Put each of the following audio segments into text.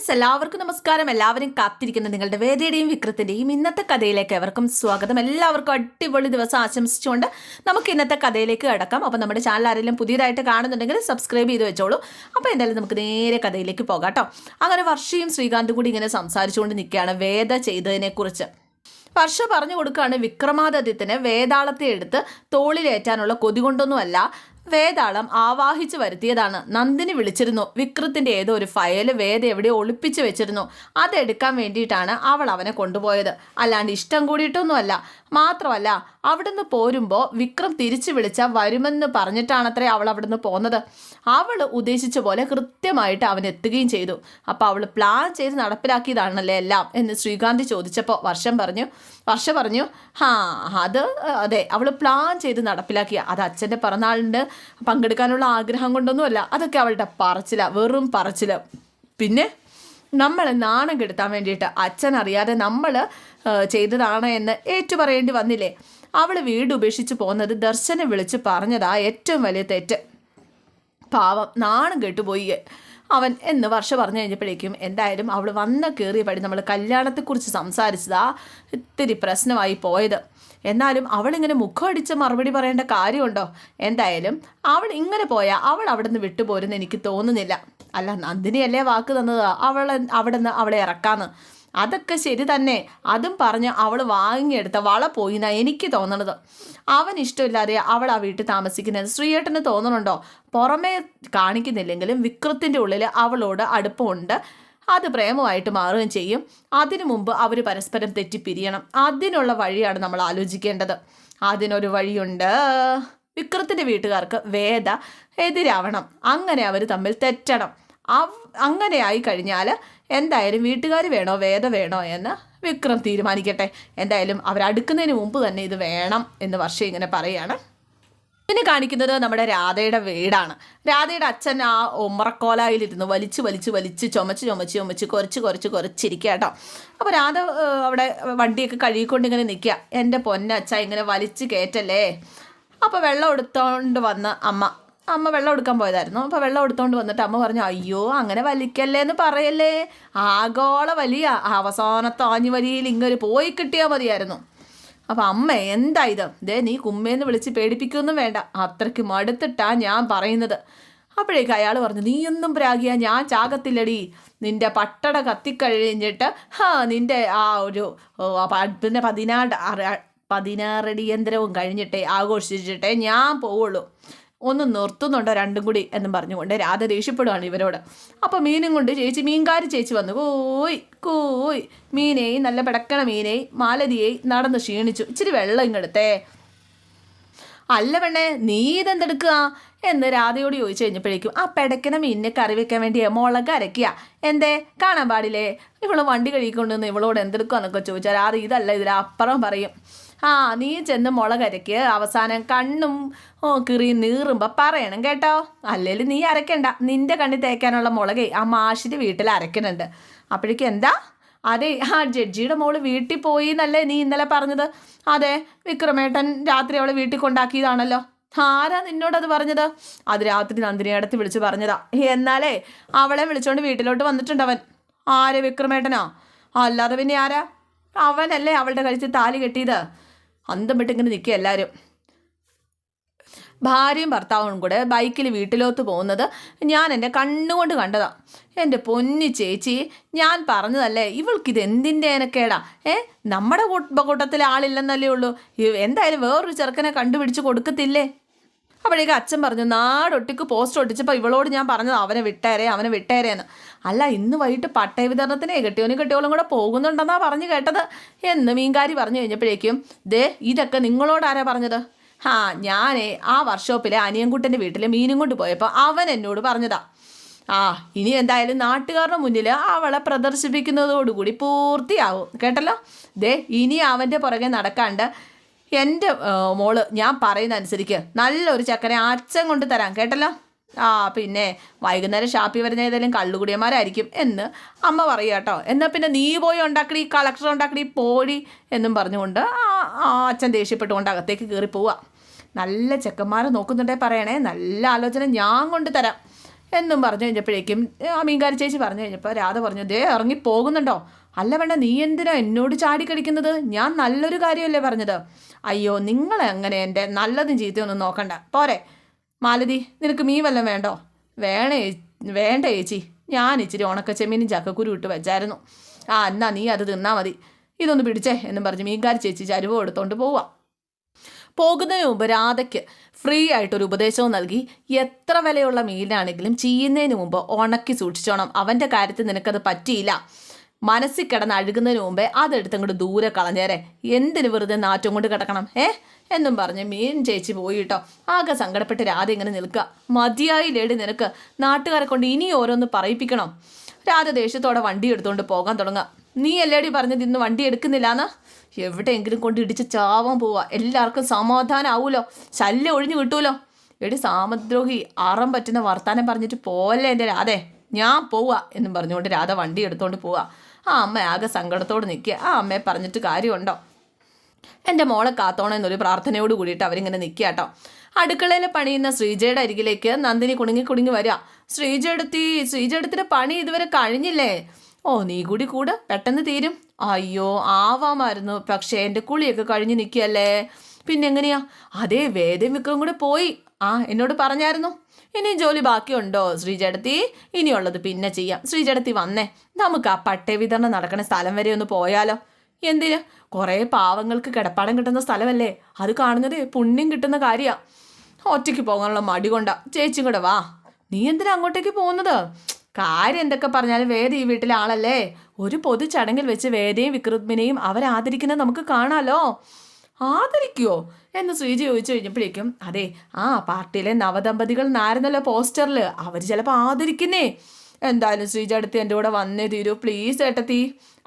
Friends എല്ലാവർക്കും നമസ്കാരം. എല്ലാവരും കാത്തിരിക്കുന്ന നിങ്ങളുടെ വേദയുടെയും വിക്രത്തിന്റെയും ഇന്നത്തെ കഥയിലേക്ക് എവർക്കും സ്വാഗതം. എല്ലാവർക്കും അടിപൊളി ദിവസം ആശംസിച്ചുകൊണ്ട് നമുക്ക് ഇന്നത്തെ കഥയിലേക്ക് കിടക്കാം. അപ്പോൾ നമ്മുടെ ചാനൽ ആരെങ്കിലും പുതിയതായിട്ട് കാണുന്നുണ്ടെങ്കിൽ സബ്സ്ക്രൈബ് ചെയ്ത് വെച്ചോളൂ. അപ്പോൾ എന്തായാലും നമുക്ക് നേരെ കഥയിലേക്ക് പോകാം കേട്ടോ അങ്ങനെ വർഷയും ശ്രീകാന്തും കൂടി ഇങ്ങനെ സംസാരിച്ചുകൊണ്ട് നിൽക്കുകയാണ് വേദ ചെയ്തതിനെക്കുറിച്ച്. വർഷ പറഞ്ഞു കൊടുക്കുകയാണ് വിക്രമാദിത്യത്തിന് വേതാളത്തെ എടുത്ത് തോളിലേറ്റാനുള്ള കൊതി കൊണ്ടൊന്നുമല്ല. വേതാളം ആവാഹിച്ചു വരുത്തിയതാണ്. നന്ദിനി വിളിച്ചിരുന്നു. വിക്രത്തിന്റെ ഏതോ ഒരു ഫയൽ വേദ എവിടെ ഒളിപ്പിച്ചു വെച്ചിരുന്നു. അതെടുക്കാൻ വേണ്ടിയിട്ടാണ് അവൾ അവനെ കൊണ്ടുപോയത്. അല്ലാണ്ട് ഇഷ്ടം കൂടിയിട്ടൊന്നുമല്ല. മാത്രമല്ല അവിടുന്ന് പോരുമ്പോൾ വിക്രം തിരിച്ചു വിളിച്ചാൽ വരുമെന്ന് പറഞ്ഞിട്ടാണത്രേ അവൾ അവിടുന്ന് പോന്നത്. അവൾ ഉദ്ദേശിച്ച പോലെ കൃത്യമായിട്ട് അവൻ എത്തുകയും ചെയ്തു. അപ്പോൾ അവൾ പ്ലാൻ ചെയ്ത് നടപ്പിലാക്കിയതാണല്ലേ എല്ലാം എന്ന് ശ്രീകാന്ത് ചോദിച്ചപ്പോൾ വർഷം പറഞ്ഞു. വർഷം പറഞ്ഞു ഹാ അത് അതെ അവൾ പ്ലാൻ ചെയ്ത് നടപ്പിലാക്കിയ. അത് അച്ഛന്റെ പിറന്നാളിന്റെ പങ്കെടുക്കാനുള്ള ആഗ്രഹം കൊണ്ടൊന്നുമല്ല. അതൊക്കെ അവളുടെ പറച്ചില വെറും പറച്ചില. പിന്നെ നമ്മളെ നാണം കെടുത്താൻ വേണ്ടിയിട്ട് അച്ഛൻ അറിയാതെ നമ്മൾ ചെയ്തതാണ് എന്ന് ഏറ്റുപറയേണ്ടി വന്നില്ലേ? അവൾ വീട് ഉപേക്ഷിച്ച് പോകുന്നത് ദർശനം വിളിച്ച് പറഞ്ഞതാ ഏറ്റവും വലിയ തെറ്റ്. പാവം നാണം കെട്ടുപോയി. അവൻ എന്ന് വർഷം പറഞ്ഞു കഴിഞ്ഞപ്പോഴേക്കും എന്തായാലും അവൾ വന്ന കയറിയ പടി നമ്മൾ കല്യാണത്തെക്കുറിച്ച് സംസാരിച്ചതാ ഇത്തിരി പ്രശ്നമായി പോയത്. എന്നാലും അവളിങ്ങനെ മുഖം അടിച്ച് മറുപടി പറയേണ്ട കാര്യമുണ്ടോ? എന്തായാലും അവൾ ഇങ്ങനെ പോയാൽ അവൾ അവിടെ നിന്ന് വിട്ടുപോരുന്ന് എനിക്ക് തോന്നുന്നില്ല. അല്ല നന്ദിനിയല്ലേ വാക്ക് തന്നത്? അവൾ അവിടെ നിന്ന് അവളെ ഇറക്കാന്ന്. അതൊക്കെ ശരി തന്നെ. അതും പറഞ്ഞ് അവൾ വാങ്ങിയെടുത്ത വള പോയി എന്നാണ് എനിക്ക് തോന്നണത്. അവൻ ഇഷ്ടമില്ലാതെ അവൾ ആ വീട്ടിൽ താമസിക്കുന്നത്. ശ്രീയേട്ടന് തോന്നണുണ്ടോ? പുറമേ കാണിക്കുന്നില്ലെങ്കിലും വിക്രത്തിന്റെ ഉള്ളിൽ അവളോട് അടുപ്പമുണ്ട്. അത് പ്രേമമായിട്ട് മാറുകയും ചെയ്യും. അതിനു മുമ്പ് അവർ പരസ്പരം തെറ്റിപ്പിരിയണം. അതിനുള്ള വഴിയാണ് നമ്മൾ ആലോചിക്കേണ്ടത്. അതിനൊരു വഴിയുണ്ട്. വിക്രത്തിന്റെ വീട്ടുകാർക്ക് വേദ എതിരാവണം. അങ്ങനെ അവർ തമ്മിൽ തെറ്റണം. അങ്ങനെയായി കഴിഞ്ഞാൽ എന്തായാലും വീട്ടുകാർ വേണോ വേദ വേണോ എന്ന് വിക്രം തീരുമാനിക്കട്ടെ. എന്തായാലും അവരടുക്കുന്നതിന് മുമ്പ് തന്നെ ഇത് വേണം എന്ന് വർഷം ഇങ്ങനെ പറയുകയാണ് പിന്നെ കാണിക്കുന്നത് നമ്മുടെ രാധയുടെ വീടാണ്. രാധയുടെ അച്ഛൻ ആ ഉമ്മറക്കോലായിലിരുന്ന് വലിച്ച് വലിച്ച് വലിച്ച് ചുമച്ച് ചുമച്ച് ചുമച്ച് കുറച്ച് കുറച്ച് കുറച്ചിരിക്കുക കേട്ടോ അപ്പോൾ രാധ അവിടെ വണ്ടിയൊക്കെ കഴുകിക്കൊണ്ട് ഇങ്ങനെ നിൽക്കുക എന്റെ പൊന്നച്ഛ ഇങ്ങനെ വലിച്ച് കയറ്റല്ലേ അപ്പോൾ വെള്ളം എടുത്തോണ്ട് വന്ന് അമ്മ അമ്മ വെള്ളം എടുക്കാൻ പോയതായിരുന്നു. അപ്പോൾ വെള്ളം എടുത്തുകൊണ്ട് വന്നിട്ട് അമ്മ പറഞ്ഞു അയ്യോ അങ്ങനെ വലിക്കല്ലേ എന്ന് പറയല്ലേ? ആഗോള വലിയ അവസാനത്തെ ആഞ്ഞു വലിയിൽ ഇങ്ങനെ പോയി കിട്ടിയാൽ മതിയായിരുന്നു. അപ്പം അമ്മ എന്താ ഇത്? ദേ നീ കുമ്മേന്ന് വിളിച്ച് പേടിപ്പിക്കൊന്നും വേണ്ട. അത്രയ്ക്ക് മടുത്തിട്ടാ ഞാൻ പറയുന്നത്. അപ്പോഴേക്ക് അയാൾ പറഞ്ഞു നീയൊന്നും പ്രാഗിയ ഞാൻ ചാകത്തില്ലടി. നിന്റെ പട്ടട കത്തിക്കഴിഞ്ഞിട്ട് ഹാ നിന്റെ ആ ഒരു പിന്നെ പതിനാറ് പതിനാറടി യന്ത്രവും കഴിഞ്ഞിട്ടേ ആഘോഷിച്ചിട്ടേ ഞാൻ പോവുള്ളൂ. ഒന്ന് നിർത്തുന്നുണ്ടോ രണ്ടും കൂടി എന്നും പറഞ്ഞുകൊണ്ട് രാധ ദേഷ്യപ്പെടുകയാണ് ഇവരോട്. അപ്പോൾ മീനും കൊണ്ട് ചേച്ചി മീൻകാരി ചേച്ചി വന്നു. കോയ് കോയ് മീനേയ് നല്ല പിടക്കണ മീനേയ് മാലതിയേയ് നടന്ന് ക്ഷീണിച്ചു. ഇച്ചിരി വെള്ളം ഇങ്ങെടുത്തേ. അല്ല പെണ്ണേ നീ ഇതെന്തെടുക്കുക എന്ന് രാധയോട് ചോദിച്ചു കഴിഞ്ഞപ്പോഴേക്കും ആ പെടക്കണ മീനിനെ കറി വെക്കാൻ വേണ്ടി മുളക് അരക്കുക എന്തേ കാണാൻ പാടില്ലേ? ഇവൾ വണ്ടി കഴുകിക്കൊണ്ടുവന്ന് ഇവളോട് എന്തെടുക്കുക എന്നൊക്കെ ചോദിച്ചാൽ രാധ ഇതല്ല ഇതിലപ്പുറം പറയും. ആ നീ ചെന്ന് മുളകരയ്ക്ക് അവസാനം കണ്ണും ഓ കിറി നീറുമ്പോൾ പറയണം കേട്ടോ. അല്ലെങ്കിൽ നീ അരയ്ക്കണ്ട നിന്റെ കണ്ണിൽ തേക്കാനുള്ള മുളകേ ആ മാഷിന്റെ വീട്ടിൽ അരക്കണുണ്ട് അപ്പോഴേക്കും എന്താ? അതെ ആ ജഡ്ജിയുടെ മോൾ വീട്ടിൽ പോയി എന്നല്ലേ നീ ഇന്നലെ പറഞ്ഞത്? അതെ വിക്രമേട്ടൻ രാത്രി അവളെ വീട്ടിൽ കൊണ്ടാക്കിയതാണല്ലോ. ആരാ നിന്നോടത് പറഞ്ഞത്? അത് രാത്രി നന്ദിനി അടുത്ത് വിളിച്ച് പറഞ്ഞതാ. എന്നാലേ അവളെ വിളിച്ചോണ്ട് വീട്ടിലോട്ട് വന്നിട്ടുണ്ട് അവൻ. ആരെ വിക്രമേട്ടനോ? അല്ലാതെ പിന്നെ ആരാ? അവനല്ലേ അവളുടെ കഴിച്ച് താലി കെട്ടിയത്. അന്തം വിട്ടിങ്ങനെ നിൽക്കുക എല്ലാവരും. ഭാര്യയും ഭർത്താവും കൂടെ ബൈക്കിൽ വീട്ടിലോട്ട് പോകുന്നത് ഞാൻ എന്റെ കണ്ണുകൊണ്ട് കണ്ടതാ. എന്റെ പൊന്നി ചേച്ചി ഞാൻ പറഞ്ഞതല്ലേ ഇവൾക്കിത് എന്തിന്റെ എനക്കേടാ ഏ നമ്മുടെ കൂട്ടത്തിലെ ആളില്ലെന്നല്ലേ ഉള്ളൂ. എന്തായാലും വേറൊരു ചെറുക്കനെ കണ്ടുപിടിച്ച് കൊടുക്കത്തില്ലേ? അപ്പോഴേക്ക് അച്ഛൻ പറഞ്ഞു നാടൊട്ടിക്ക് പോസ്റ്റ് ഒട്ടിച്ചപ്പോൾ ഇവളോട് ഞാൻ പറഞ്ഞത് അവനെ വിട്ടേരെ അവനെ വിട്ടേരെയെന്ന് അല്ല ഇന്ന് വൈകിട്ട് പട്ടയ വിതരണത്തിന് കെട്ടിയോനും കെട്ടിയോളും കൂടെ പോകുന്നുണ്ടെന്നാണ് പറഞ്ഞു കേട്ടത്. എന്ന് മീൻകാരി പറഞ്ഞു കഴിഞ്ഞപ്പോഴേക്കും ദേ ഇതൊക്കെ നിങ്ങളോട് ആരാ പറഞ്ഞത്? ആ ഞാനേ ആ വർക്ക്ഷോപ്പിലെ അനിയൻകുട്ടന്റെ വീട്ടിൽ മീനും കൊണ്ട് പോയപ്പോൾ അവൻ എന്നോട് പറഞ്ഞതാ. ആ ഇനി എന്തായാലും നാട്ടുകാരുടെ മുന്നിൽ അവളെ പ്രദർശിപ്പിക്കുന്നതോടുകൂടി പൂർത്തിയാവും. കേട്ടല്ലോ? ദേ ഇനി അവന്റെ പുറകെ നടക്കാണ്ട് എന്റെ മോൾ ഞാൻ പറയുന്ന അനുസരിക്ക് നല്ലൊരു ചക്കനെ അച്ഛൻ കൊണ്ട് തരാം കേട്ടല്ലോ? ആ പിന്നെ വൈകുന്നേരം ഷാപ്പിൽ വരുന്ന ഏതെങ്കിലും കള്ളുകുടിയന്മാരായിരിക്കും എന്ന് അമ്മ പറയുക കേട്ടോ. എന്നാൽ പിന്നെ നീ പോയി ഉണ്ടാക്കണി കളക്ടർ ഉണ്ടാക്കണി പോടി എന്നും പറഞ്ഞുകൊണ്ട് ആ അച്ഛൻ ദേഷ്യപ്പെട്ടുകൊണ്ട് അകത്തേക്ക് കയറി പോവുക. നല്ല ചെക്കന്മാരെ നോക്കുന്നുണ്ടേ പറയണേ നല്ല ആലോചന ഞാൻ കൊണ്ട് തരാം എന്നും പറഞ്ഞു കഴിഞ്ഞപ്പോഴേക്കും മീൻകാരി ചേച്ചി പറഞ്ഞു കഴിഞ്ഞപ്പോൾ രാധ പറഞ്ഞു ദേ ഇറങ്ങി പോകുന്നുണ്ടോ? അല്ല വേണ്ട നീ എന്തിനാ എന്നോട് ചാടിക്കടിക്കുന്നത് ഞാൻ നല്ലൊരു കാര്യമല്ലേ പറഞ്ഞത്. അയ്യോ നിങ്ങൾ എങ്ങനെ എന്റെ നല്ലതും ചീത്തയൊന്നും നോക്കണ്ട. പോരെ. മാലതി നിനക്ക് മീൻ വല്ലതും വേണ്ടോ? വേണേ വേണ്ട ചേച്ചി. ഞാൻ ഇച്ചിരി ഉണക്ക ചെമ്മീനും ചക്കക്കുരു ഇട്ട് വെച്ചായിരുന്നു. ആ എന്നാ നീ അത് തിന്നാ മതി. ഇതൊന്ന് പിടിച്ചേ എന്നും പറഞ്ഞ് മീൻകാരി ചേച്ചി ചരുവ് എടുത്തോണ്ട് പോവാം. പോകുന്നതിന് മുമ്പ് രാധയ്ക്ക് ഫ്രീ ആയിട്ടൊരു ഉപദേശവും നൽകി എത്ര വിലയുള്ള മീനാണെങ്കിലും ചെയ്യുന്നതിന് മുമ്പ് ഉണക്കി സൂക്ഷിച്ചോണം. അവന്റെ കാര്യത്തിൽ നിനക്കത് പറ്റിയില്ല. മനസ്സിൽ കിടന്ന് അഴുകുന്നതിന് മുമ്പേ അതെടുത്ത് അങ്ങോട്ട് ദൂരെ കളഞ്ഞേരെ എന്തിന് വെറുതെ നാറ്റം കൊണ്ട് കിടക്കണം? ഏ? എന്നും പറഞ്ഞ് മീൻ ചേച്ചി പോയി കേട്ടോ. ആകെ സങ്കടപ്പെട്ട് രാധ ഇങ്ങനെ നിൽക്കുക. മതിയായി ലേടി നിനക്ക് നാട്ടുകാരെ കൊണ്ട് ഇനി ഓരോന്ന് പറയിപ്പിക്കണം. രാധ ദേഷ്യത്തോടെ വണ്ടി എടുത്തുകൊണ്ട് പോകാൻ തുടങ്ങുക. നീ അല്ലേടി പറഞ്ഞത് ഇന്ന് വണ്ടി എടുക്കുന്നില്ലാന്ന്? എവിടെയെങ്കിലും കൊണ്ട് ഇടിച്ച് ചാവാൻ പോവാ. എല്ലാവർക്കും സമാധാനം ആവൂലോ ശല്യം ഒഴിഞ്ഞു കിട്ടുമല്ലോ എടി സാമദ്രോഹി അറം പറ്റുന്ന വർത്താനം പറഞ്ഞിട്ട് പോലെ എന്റെ രാധേ? ഞാൻ പോവാ എന്നും പറഞ്ഞുകൊണ്ട് രാധ വണ്ടി എടുത്തുകൊണ്ട് പോവാ. ആ അമ്മ ആകെ സങ്കടത്തോട് നിൽക്കുക. ആ അമ്മയെ പറഞ്ഞിട്ട് കാര്യമുണ്ടോ? എന്റെ മോളെ കാത്തോണെന്നൊരു പ്രാർത്ഥനയോട് കൂടിയിട്ട് അവരിങ്ങനെ നിൽക്കുക കേട്ടോ. അടുക്കളയിൽ പണിയുന്ന ശ്രീജയുടെ അരികിലേക്ക് നന്ദിനി കുണുങ്ങി കുടുങ്ങി വരിക. ശ്രീജയെടുത്തി ശ്രീജയെടുത്തിന്റെ പണി ഇതുവരെ കഴിഞ്ഞില്ലേ? ഓ നീ കൂടി കൂട് പെട്ടെന്ന് തീരും. അയ്യോ ആവാമായിരുന്നു. പക്ഷേ എന്റെ കുളിയൊക്കെ കഴിഞ്ഞ് നിൽക്കുകയല്ലേ? പിന്നെ എങ്ങനെയാ? അതേ വേദം കൂടെ പോയി. ആ എന്നോട് പറഞ്ഞായിരുന്നു. ഇനിയും ജോലി ബാക്കിയുണ്ടോ ശ്രീചേടത്തി ഇനിയുള്ളത് പിന്നെ ചെയ്യാം. ശ്രീചേടത്തി വന്നേ. നമുക്ക് ആ പട്ടയ വിതരണം നടക്കുന്ന സ്ഥലം വരെ ഒന്ന് പോയാലോ. എന്തിന്? കുറേ പാവങ്ങൾക്ക് കിടപ്പാടം കിട്ടുന്ന സ്ഥലമല്ലേ? അത് കാണുന്നത് പുണ്യം കിട്ടുന്ന കാര്യമാണ് ഒറ്റയ്ക്ക് പോകാനുള്ള മടി കൊണ്ടാ. ചേച്ചിയും കൂടെ വാ. നീ എന്തിനാ അങ്ങോട്ടേക്ക് പോകുന്നത്? കാര്യം എന്തൊക്കെ പറഞ്ഞാലും വേദ ഈ വീട്ടിലെ ആളല്ലേ? ഒരു പൊതു ചടങ്ങിൽ വെച്ച് വേദയും വിക്രമിനെയും അവരാദരിക്കുന്നത് നമുക്ക് കാണാലോ. ആദരിക്കുവോ? എന്ന് ശ്രീജി ചോദിച്ചു കഴിഞ്ഞപ്പോഴേക്കും അതെ ആ പാർട്ടിയിലെ നവദമ്പതികൾ നായിരുന്നല്ലോ പോസ്റ്ററിൽ അവർ ചിലപ്പോൾ ആദരിക്കുന്നേ. എന്തായാലും ശ്രീജ അടുത്ത് എന്റെ കൂടെ വന്നേ തീരൂ പ്ലീസ് ഏട്ടത്തി.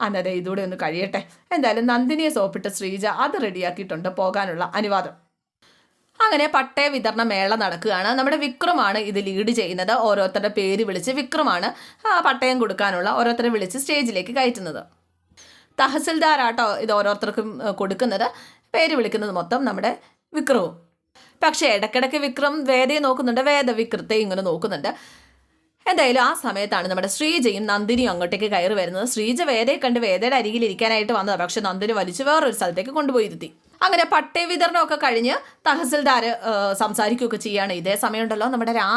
അന്നേരം ഇതുകൂടെ ഒന്ന് കഴിയട്ടെ. എന്തായാലും നന്ദിനിയെ സോപ്പിട്ട ശ്രീജ അത് റെഡിയാക്കിയിട്ടുണ്ട് പോകാനുള്ള അനുവാദം. അങ്ങനെ പട്ടയ വിതരണ മേള നടക്കുകയാണ്. നമ്മുടെ വിക്രമാണ് ഇത് ലീഡ് ചെയ്യുന്നത്. ഓരോരുത്തരുടെ പേര് വിളിച്ച് വിക്രമാണ് പട്ടയം കൊടുക്കാനുള്ള ഓരോരുത്തരെ വിളിച്ച് സ്റ്റേജിലേക്ക് കയറ്റുന്നത്. തഹസിൽദാരാട്ടോ ഇത് ഓരോരുത്തർക്കും കൊടുക്കുന്നത്. പേര് വിളിക്കുന്നത് മൊത്തം നമ്മുടെ വിക്രവും. പക്ഷേ ഇടയ്ക്കിടയ്ക്ക് വിക്രം വേദയെ നോക്കുന്നുണ്ട്. വേദ വിക്രത്തെ ഇങ്ങനെ നോക്കുന്നുണ്ട്. എന്തായാലും ആ സമയത്താണ് നമ്മുടെ ശ്രീജയും നന്ദിനിയും അങ്ങോട്ടേക്ക് കയറി വരുന്നത്. ശ്രീജ വേദയെ കണ്ട് വേദയുടെ അരികിൽ ഇരിക്കാനായിട്ട് വന്നത്. പക്ഷെ നന്ദിനി വലിച്ചു വേറൊരു സ്ഥലത്തേക്ക് കൊണ്ടുപോയി ഇരുത്തി. അങ്ങനെ പട്ടയ വിതരണമൊക്കെ കഴിഞ്ഞ് തഹസിൽദാർ സംസാരിക്കുകയൊക്കെ ചെയ്യുകയാണ്. ഇതേ സമയമുണ്ടല്ലോ നമ്മുടെ രാ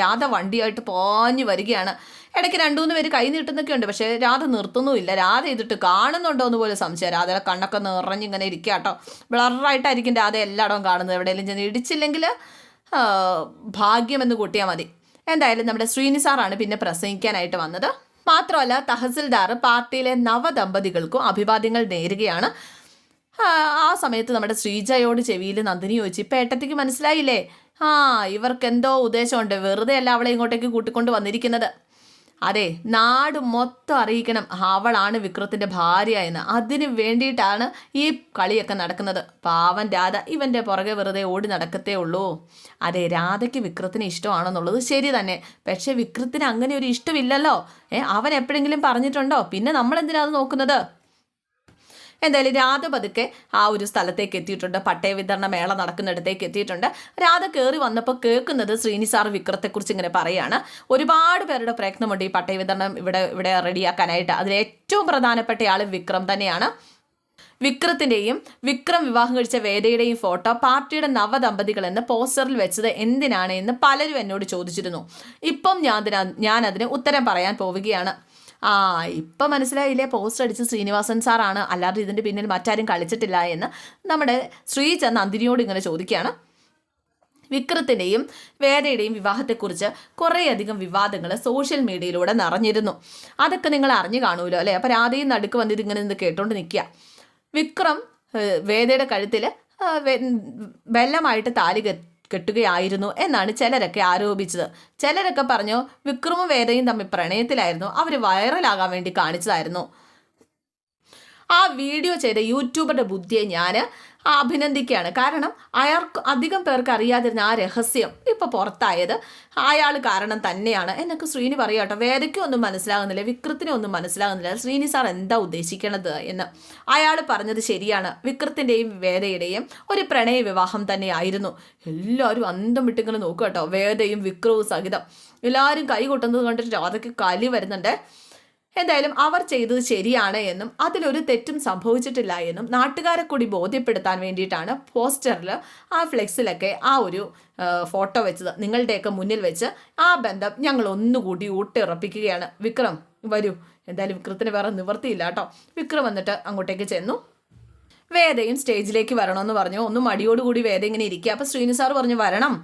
രാധ വണ്ടിയായിട്ട് പോഞ്ഞു വരികയാണ്. ഇടയ്ക്ക് രണ്ടു മൂന്ന് പേര് കൈ നീട്ടുന്നൊക്കെ ഉണ്ട് പക്ഷേ രാധ നിർത്തുന്നുമില്ല. രാധ ഇതിട്ട് കാണുന്നുണ്ടോ എന്ന് പോലും സംശയം. രാധയുടെ കണ്ണൊക്കെ നിറഞ്ഞിങ്ങനെ ഇരിക്കുക കേട്ടോ ബ്ലറായിട്ടായിരിക്കും രാധ എല്ലായിടവും കാണുന്നത്. എവിടെയെങ്കിലും ചെന്ന് ഇടിച്ചില്ലെങ്കിൽ ഭാഗ്യമെന്ന് കൂട്ടിയാൽ മതി. എന്തായാലും നമ്മുടെ ശ്രീനിസാറാണ് പിന്നെ പ്രസംഗിക്കാനായിട്ട് വന്നത്. മാത്രമല്ല തഹസിൽദാർ പാർട്ടിയിലെ നവദമ്പതികൾക്കും അഭിവാദ്യങ്ങൾ നേരുകയാണ്. ആ, സമയത്ത് നമ്മുടെ ശ്രീജയോട് ചെവിയിൽ നന്ദിനി ചോദിച്ചു ഇപ്പം മനസ്സിലായില്ലേ? ആ ഇവർക്ക് എന്തോ ഉദ്ദേശമുണ്ട് വെറുതെ അല്ല അവളെ ഇങ്ങോട്ടേക്ക് കൂട്ടിക്കൊണ്ട് വന്നിരിക്കുന്നത്. അതെ നാട് മൊത്തം അറിയിക്കണം അവളാണ് വിക്രത്തിന്റെ ഭാര്യ എന്ന്. അതിന് വേണ്ടിയിട്ടാണ് ഈ കളിയൊക്കെ നടക്കുന്നത്. പാവൻ രാധ ഇവന്റെ പുറകെ വെറുതെ ഓടി നടക്കത്തേ ഉള്ളൂ. അതെ രാധയ്ക്ക് വിക്രത്തിന് ഇഷ്ടമാണെന്നുള്ളത് ശരി തന്നെ. പക്ഷേ വിക്രത്തിന് അങ്ങനെ ഒരു ഇഷ്ടമില്ലല്ലോ. ഏ അവൻ എപ്പോഴെങ്കിലും പറഞ്ഞിട്ടുണ്ടോ? പിന്നെ നമ്മൾ എന്തിനാ അത് നോക്കുന്നത്? എന്തായാലും രാധ പതുക്കെ ആ ഒരു സ്ഥലത്തേക്ക് എത്തിയിട്ടുണ്ട്. പട്ടയ വിതരണ മേള നടക്കുന്നിടത്തേക്ക് എത്തിയിട്ടുണ്ട്. രാധ കയറി വന്നപ്പോൾ കേൾക്കുന്നത് ശ്രീനി സാർ വിക്രത്തെക്കുറിച്ച് ഇങ്ങനെ പറയുകയാണ് ഒരുപാട് പേരുടെ പ്രയത്നമുണ്ട് ഈ പട്ടയ വിതരണം ഇവിടെ ഇവിടെ റെഡിയാക്കാനായിട്ട്. അതിൽ ഏറ്റവും പ്രധാനപ്പെട്ട ആൾ വിക്രം തന്നെയാണ്. വിക്രത്തിന്റെയും വിക്രം വിവാഹം കഴിച്ച വേദയുടെയും ഫോട്ടോ പാർട്ടിയുടെ നവദമ്പതികൾ എന്ന് പോസ്റ്ററിൽ വെച്ചത് എന്തിനാണ് എന്ന് പലരും എന്നോട് ചോദിച്ചിരുന്നു. ഇപ്പം ഞാൻ ഞാൻ അതിന് ഉത്തരം പറയാൻ പോവുകയാണ്. ആ ഇപ്പം മനസ്സിലായില്ലേ? പോസ്റ്റ് അടിച്ച് ശ്രീനിവാസൻ സാറാണ്. അല്ലാതെ ഇതിന്റെ പിന്നിൽ മറ്റാരും കളിച്ചിട്ടില്ല എന്ന് നമ്മുടെ ശ്രീ ചെന്ന് അന്തിനിയോട് ഇങ്ങനെ ചോദിക്കുകയാണ്. വിക്രത്തിന്റെയും വേദയുടെയും വിവാഹത്തെക്കുറിച്ച് കുറേയധികം വിവാദങ്ങൾ സോഷ്യൽ മീഡിയയിലൂടെ നിറഞ്ഞിരുന്നു. അതൊക്കെ നിങ്ങൾ അറിഞ്ഞു കാണുമല്ലോ അല്ലേ? അപ്പോൾ രാധയും നടുക്ക് വന്നിട്ട് ഇങ്ങനെ നിന്ന് കേട്ടോണ്ട് നിൽക്കുക വിക്രം വേദയുടെ കഴുത്തിൽ വെല്ലമായിട്ട് താലി കെട്ടുകയായിരുന്നു എന്നാണ് ചിലരൊക്കെ ആരോപിച്ചത്. ചിലരൊക്കെ പറഞ്ഞു വിക്രമവേദയും തമ്മിൽ പ്രണയത്തിലായിരുന്നു. അവർ വൈറലാകാൻ വേണ്ടി കാണിച്ചതായിരുന്നു. ആ വീഡിയോ ചെയ്ത യൂട്യൂബറുടെ ബുദ്ധിയെ ഞാൻ അഭിനന്ദിക്കുകയാണ്. കാരണം അയാൾക്ക് അധികം പേർക്ക് അറിയാതിരുന്ന ആ രഹസ്യം ഇപ്പോൾ പുറത്തായത് അയാൾ കാരണം തന്നെയാണ്. എന്നൊക്കെ ശ്രീനി പറയാട്ടോ വേദയ്ക്കും ഒന്നും മനസ്സിലാകുന്നില്ല വിക്രത്തിനൊന്നും മനസ്സിലാകുന്നില്ല. ശ്രീനി സാർ എന്താ ഉദ്ദേശിക്കണത് എന്ന് അയാൾ പറഞ്ഞത് ശരിയാണ്. വിക്രത്തിന്റെയും വേദയുടെയും ഒരു പ്രണയ വിവാഹം തന്നെയായിരുന്നു. എല്ലാവരും അന്തം വിട്ടിങ്ങനെ നോക്കുക കേട്ടോ. വേദയും വിക്രവും സഹിതം. എല്ലാവരും കൈ കൊട്ടുന്നത് കണ്ടിട്ട് അതൊക്കെ കലി വരുന്നുണ്ട്. എന്തായാലും അവർ ചെയ്തത് ശരിയാണ് എന്നും അതിലൊരു തെറ്റും സംഭവിച്ചിട്ടില്ല എന്നും നാട്ടുകാരെ കൂടി ബോധ്യപ്പെടുത്താൻ വേണ്ടിയിട്ടാണ് പോസ്റ്ററിൽ ആ ഫ്ലെക്സിലൊക്കെ ആ ഒരു ഫോട്ടോ വെച്ചത്. നിങ്ങളുടെയൊക്കെ മുന്നിൽ വെച്ച് ആ ബന്ധം ഞങ്ങൾ ഒന്നുകൂടി ഊട്ടിയുറപ്പിക്കുകയാണ്. വിക്രം വരൂ. എന്തായാലും വിക്രത്തിന് വേറെ നിവർത്തിയില്ല കേട്ടോ. വിക്രം വന്നിട്ട് അങ്ങോട്ടേക്ക് ചെന്നു. വേദയും സ്റ്റേജിലേക്ക് വരണമെന്ന് പറഞ്ഞു. ഒന്നും മടിയോടുകൂടി വേദ ഇങ്ങനെ ഇരിക്കുക. അപ്പോൾ ശ്രീനി സാർ പറഞ്ഞു വരണം.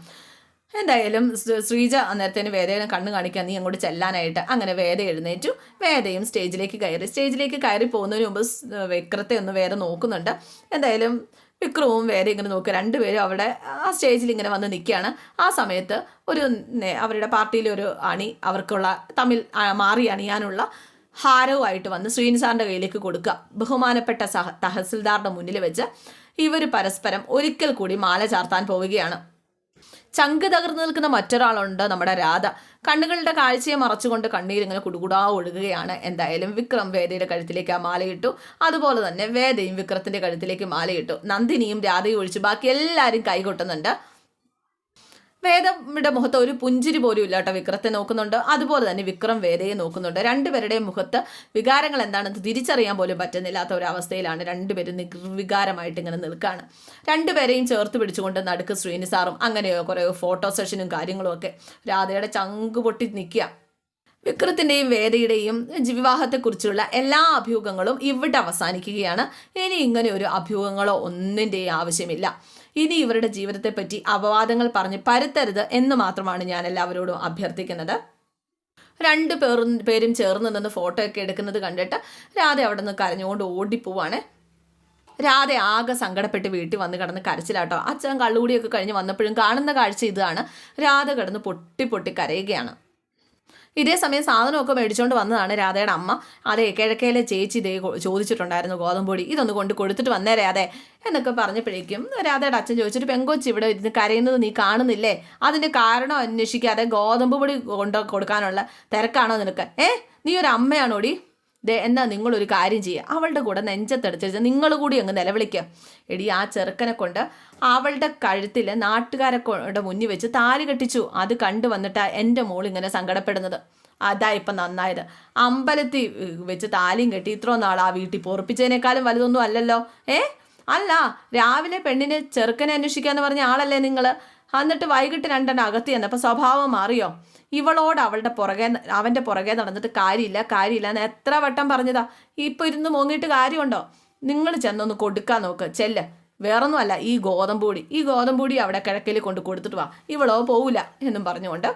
എന്തായാലും ശ്രീജ അന്നേരത്തേന് വേദയെ കണ്ണു കാണിക്കാൻ നീ അങ്ങോട്ട് ചെല്ലാനായിട്ട് അങ്ങനെ വേദ എഴുന്നേറ്റു. വേദയും സ്റ്റേജിലേക്ക് കയറി. സ്റ്റേജിലേക്ക് കയറി പോകുന്നതിന് മുമ്പ് വിക്രത്തെ ഒന്ന് വേറെ നോക്കുന്നുണ്ട്. എന്തായാലും വിക്രവും വേറെ ഇങ്ങനെ നോക്കുക. രണ്ടുപേരും അവിടെ ആ സ്റ്റേജിൽ ഇങ്ങനെ വന്ന് നിൽക്കുകയാണ്. ആ സമയത്ത് ഒരു അവരുടെ പാർട്ടിയിലെ ഒരു അണി അവർക്കുള്ള തമ്മിൽ മാറി അണിയാനുള്ള ഹാരവുമായിട്ട് വന്ന് ശ്രീനിസാറിന്റെ കയ്യിലേക്ക് കൊടുക്കുക. ബഹുമാനപ്പെട്ട സഹ തഹസിൽദാറിന്റെ മുന്നിൽ വെച്ച് ഇവർ പരസ്പരം ഒരിക്കൽ കൂടി മാല ചാർത്താൻ പോവുകയാണ്. ചങ്ക് തകർന്നു നിൽക്കുന്ന മറ്റൊരാളുണ്ട് നമ്മുടെ രാധ. കണ്ണുകളുടെ കാഴ്ചയെ മറച്ചുകൊണ്ട് കണ്ണീരിങ്ങനെ കുടുകുടാ ഒഴുകുകയാണ്. എന്തായാലും വിക്രം വേദയുടെ കഴുത്തിലേക്ക് ആ മാലയിട്ടു അതുപോലെ തന്നെ വേദയും വിക്രത്തിന്റെ കഴുത്തിലേക്ക് മാലയിട്ടു നന്ദിനിയും രാധയും ഒഴിച്ച് ബാക്കി എല്ലാവരും കൈകൊട്ടുന്നുണ്ട്. വേദയുടെ മുഖത്ത് ഒരു പുഞ്ചിരി പോലും ഇല്ല വിക്രത്തെ നോക്കുന്നുണ്ട്. അതുപോലെ തന്നെ വിക്രം വേദയെ നോക്കുന്നുണ്ട്. രണ്ടുപേരുടെയും മുഖത്ത് വികാരങ്ങൾ എന്താണെന്ന് തിരിച്ചറിയാൻ പോലും പറ്റുന്നില്ലാത്ത ഒരവസ്ഥയിലാണ് രണ്ടുപേരും നിർവികാരമായിട്ട് ഇങ്ങനെ നിൽക്കുകയാണ് രണ്ടുപേരെയും ചേർത്ത് പിടിച്ചുകൊണ്ട് നടുക്ക് ശ്രീനിസാറും അങ്ങനെയോ കുറേ ഫോട്ടോ സെഷനും കാര്യങ്ങളും ഒക്കെ രാധയുടെ ചങ്ക് പൊട്ടി നിൽക്കുക. വിക്രത്തിന്റെയും വേദയുടെയും വിവാഹത്തെക്കുറിച്ചുള്ള എല്ലാ അഭ്യൂഹങ്ങളും ഇവിടെ അവസാനിക്കുകയാണ്. ഇനി ഇങ്ങനെ ഒരു അഭ്യൂഹങ്ങളോ ഒന്നിന്റെയും ആവശ്യമില്ല. ഇനി ഇവരുടെ ജീവിതത്തെപ്പറ്റി അപവാദങ്ങൾ പറഞ്ഞ് പരത്തരുത് എന്ന് മാത്രമാണ് ഞാൻ എല്ലാവരോടും അഭ്യർത്ഥിക്കുന്നത്. രണ്ട് പേരും പേരും ചേർന്ന് നിന്ന് ഫോട്ടോ ഒക്കെ എടുക്കുന്നത് കണ്ടിട്ട് രാധ അവിടെ നിന്ന് കരഞ്ഞുകൊണ്ട് ഓടിപ്പോവാണ്. രാധ ആകെ സങ്കടപ്പെട്ട് വീട്ടിൽ വന്ന് കിടന്ന് കരച്ചിലാട്ടോ. അച്ഛൻ കള്ളുകൂടിയൊക്കെ കഴിഞ്ഞ് വന്നപ്പോഴും കാണുന്ന കാഴ്ച ഇതാണ്. രാധ കിടന്ന് പൊട്ടി പൊട്ടി കരയുകയാണ്. ഇതേ സമയം സാധനമൊക്കെ മേടിച്ചുകൊണ്ട് വന്നതാണ് രാധയുടെ അമ്മ. അതേ കിഴക്കയിലെ ചേച്ചി ഇതേ ചോദിച്ചിട്ടുണ്ടായിരുന്നു ഗോതമ്പൊടി. ഇതൊന്ന് കൊണ്ട് കൊടുത്തിട്ട് വന്നേ രാധേ എന്നൊക്കെ പറഞ്ഞപ്പോഴേക്കും രാധയുടെ അച്ഛൻ ചോദിച്ചിട്ട് പെങ്കൊച്ചി ഇവിടെ ഇരുന്ന് കരയുന്നത് നീ കാണുന്നില്ലേ? അതിന്റെ കാരണം അന്വേഷിക്കാതെ ഗോതമ്പ് പൊടി കൊണ്ട് കൊടുക്കാനുള്ള തിരക്കാണോ നിനക്ക്? ഏ നീ ഒരു അമ്മയാണോടി? ദേ എന്നാ നിങ്ങളൊരു കാര്യം ചെയ്യുക അവളുടെ കൂടെ നെഞ്ചത്തെടുത്ത് നിങ്ങൾ കൂടി അങ്ങ് നിലവിളിക്കുക എടി ആ ചെറുക്കനെ കൊണ്ട് അവളുടെ കഴുത്തിൽ നാട്ടുകാരെ കൊണ്ട് മുന്നിൽ വെച്ച് താലി കെട്ടിച്ചു. അത് കണ്ടു വന്നിട്ടാ എന്റെ മോൾ ഇങ്ങനെ സങ്കടപ്പെടുന്നത്. അതാ ഇപ്പം നന്നായത്. അമ്പലത്തിൽ വെച്ച് താലിയും കെട്ടി ഇത്രോ നാൾ ആ വീട്ടിൽ പൊറപ്പിച്ചതിനേക്കാളും വലുതൊന്നും അല്ലല്ലോ. ഏ? അല്ല രാവിലെ പെണ്ണിനെ ചെറുക്കനെ അന്വേഷിക്കാന്ന് പറഞ്ഞ ആളല്ലേ നിങ്ങൾ എന്നിട്ട് വൈകിട്ട് രണ്ടെണ്ണം അകത്ത് ചെന്ന് അപ്പം സ്വഭാവം മാറിയോ? ഇവളോട് അവളുടെ പുറകെ അവന്റെ പുറകെ നടന്നിട്ട് കാര്യമില്ല കാര്യമില്ല എന്ന് എത്ര വട്ടം പറഞ്ഞതാ. ഇപ്പം ഇരുന്ന് മോങ്ങിയിട്ട് കാര്യമുണ്ടോ? നിങ്ങൾ ചെന്നൊന്ന് കൊടുക്കാൻ നോക്ക് ചെല്ല്. വേറൊന്നുമല്ല ഈ ഗോതമ്പൂടി ഈ ഗോതമ്പൂടി അവിടെ കിഴക്കിൽ കൊണ്ട് കൊടുത്തിട്ട് വാ. ഇവളോ പോവില്ല എന്നും പറഞ്ഞുകൊണ്ട്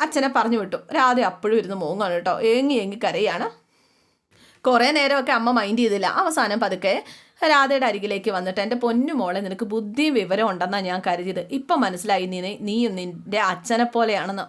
അച്ഛനെ പറഞ്ഞു വിട്ടു. രാധ അപ്പോഴും ഇരുന്ന് മോങ്ങാണ് കേട്ടോ. ഏങ്ങി ഏങ്ങി കരയാണ്. കുറേ നേരമൊക്കെ അമ്മ മൈൻഡ് ചെയ്തില്ല. അവസാനം പതുക്കെ രാധയുടെ അരികിലേക്ക് വന്നിട്ട് എന്റെ പൊന്നു മോളെ നിനക്ക് ബുദ്ധിയും വിവരം ഉണ്ടെന്നാണ് ഞാൻ കരുതിയത്. ഇപ്പം മനസ്സിലായി നീ നീയും നിന്റെ അച്ഛനെ പോലെയാണെന്ന്.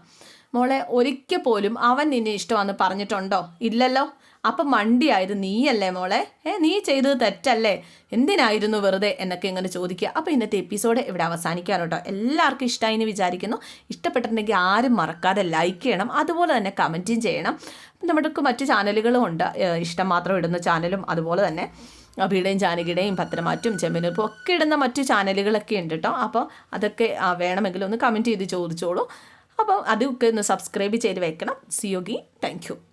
മോളെ ഒരിക്കൽ പോലും അവൻ നിന്നെ ഇഷ്ടമാണെന്ന് പറഞ്ഞിട്ടുണ്ടോ? ഇല്ലല്ലോ. അപ്പം മണ്ടിയായത് നീയല്ലേ മോളെ? ഏ നീ ചെയ്തത് തെറ്റല്ലേ? എന്തിനായിരുന്നു വെറുതെ എന്നൊക്കെ ഇങ്ങനെ ചോദിക്കുക. അപ്പോൾ ഇന്നത്തെ എപ്പിസോഡ് ഇവിടെ അവസാനിക്കാനോ കേട്ടോ. എല്ലാവർക്കും ഇഷ്ടമായി എന്ന് വിചാരിക്കുന്നു. ഇഷ്ടപ്പെട്ടിട്ടുണ്ടെങ്കിൽ ആരും മറക്കാതെ ലൈക്ക് ചെയ്യണം. അതുപോലെ തന്നെ കമന്റും ചെയ്യണം. നമ്മുടെ മറ്റ് ചാനലുകളും ഉണ്ട്. ഇഷ്ടം മാത്രം ഇടുന്ന ചാനലും അതുപോലെ തന്നെ. അഭിയുടെയും ജാനകിയുടെയും പത്രമാറ്റും ചെമ്മനൂർപ്പും ഒക്കെ ഇടുന്ന മറ്റു ചാനലുകളൊക്കെ ഉണ്ട് കേട്ടോ അപ്പോൾ അതൊക്കെ വേണമെങ്കിൽ ഒന്ന് കമന്റ് ചെയ്ത് ചോദിച്ചോളൂ. അപ്പോൾ അതൊക്കെ ഒന്ന് സബ്സ്ക്രൈബ് ചെയ്ത് വെക്കണം. സിയോഗി താങ്ക്